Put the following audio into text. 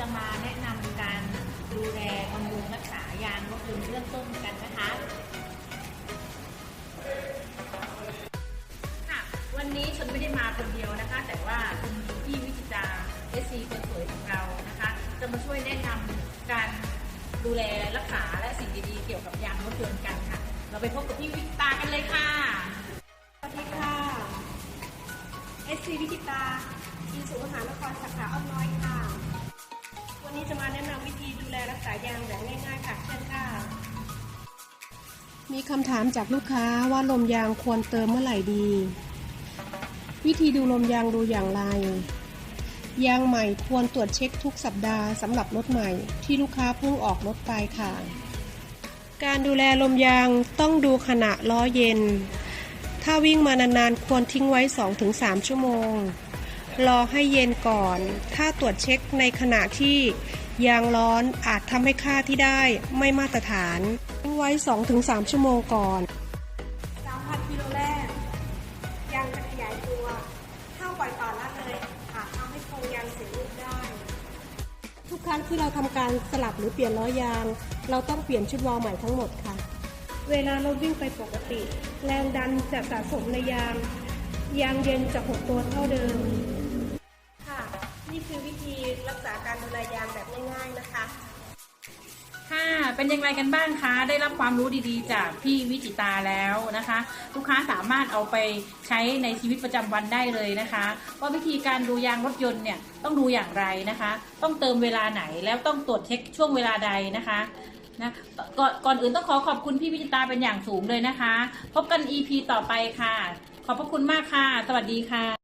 จะมาแนะนำการดูแลบำรุงรักษายางรถยนต์เบื้องต้นกันนะคะค่ะ วันนี้ฉันไม่ได้มาคนเดียวนะคะ แต่ว่าคุณพี่วิจิตาเอซีคนสวยของเรานะคะ จะมาช่วยแนะนำการดูแลรักษาและสิ่งดีๆ เกี่ยวกับยางรถยนต์กันค่ะ เราไปพบกับพี่วิจิตากันเลยค่ะสวัสดีค่ะ SC วิจิตาอีสุมหานครสาขาอ้อมน้อยค่ะ วันนี้จะมาแนะนำวิธีดูแลรักษายางแบบง่ายๆค่ะเช่นค่ะ มีคำถามจากลูกค้าว่าลมยางควรเติมเมื่อไหร่ดี วิธีดูลมยางดูอย่างไร ยางใหม่ควรตรวจเช็คทุกสัปดาห์สำหรับรถใหม่ที่ลูกค้าเพิ่งออกรถไปค่ะ การดูแลลมยางต้องดูขณะล้อเย็น ถ้าวิ่งมานานๆควรทิ้งไว้ 2-3 ชั่วโมง รอให้เย็นก่อน ถ้าตรวจเช็คในขณะที่ยางร้อนอาจทำให้ค่าที่ได้ไม่มาตรฐานทิ้งไว้ 2-3 ชั่วโมงก่อน 3,000กิโลแรกยางจะขยายตัว ถ้าปล่อยต่อละเลยอาจทำให้โครงยางเสียรูปได้ ทุกครั้งที่เราทำการสลับหรือเปลี่ยนล้อยาง เราต้องเปลี่ยนชุดวาล์วใหม่ทั้งหมดค่ะ เวลาเราวิ่งไปปกติ แรงดันจะสะสมในยาง ยางเย็นจะหดตัวเท่าเดิมค่ะ นี่คือวิธีรักษาการดูแลยางแบบง่ายๆนะคะ ค่ะ เป็นยังไงกันบ้างคะ ได้รับความรู้ดีๆ จากพี่วิจิตาแล้วนะคะ ลูกค้าสามารถเอาไปใช้ในชีวิตประจำวันได้เลยนะคะว่าวิธีการดูยางรถยนต์เนี่ยต้องดูอย่างไรนะคะ ต้องเติมเวลาไหนแล้วต้องตรวจเช็คช่วงเวลาใดนะคะนะก่อนก่อนอื่นต้องขอขอบคุณพี่วิจิตาเป็นอย่างสูงเลยนะคะ พบกัน EP ต่อไปค่ะ ขอบพระคุณมากค่ะ สวัสดีค่ะ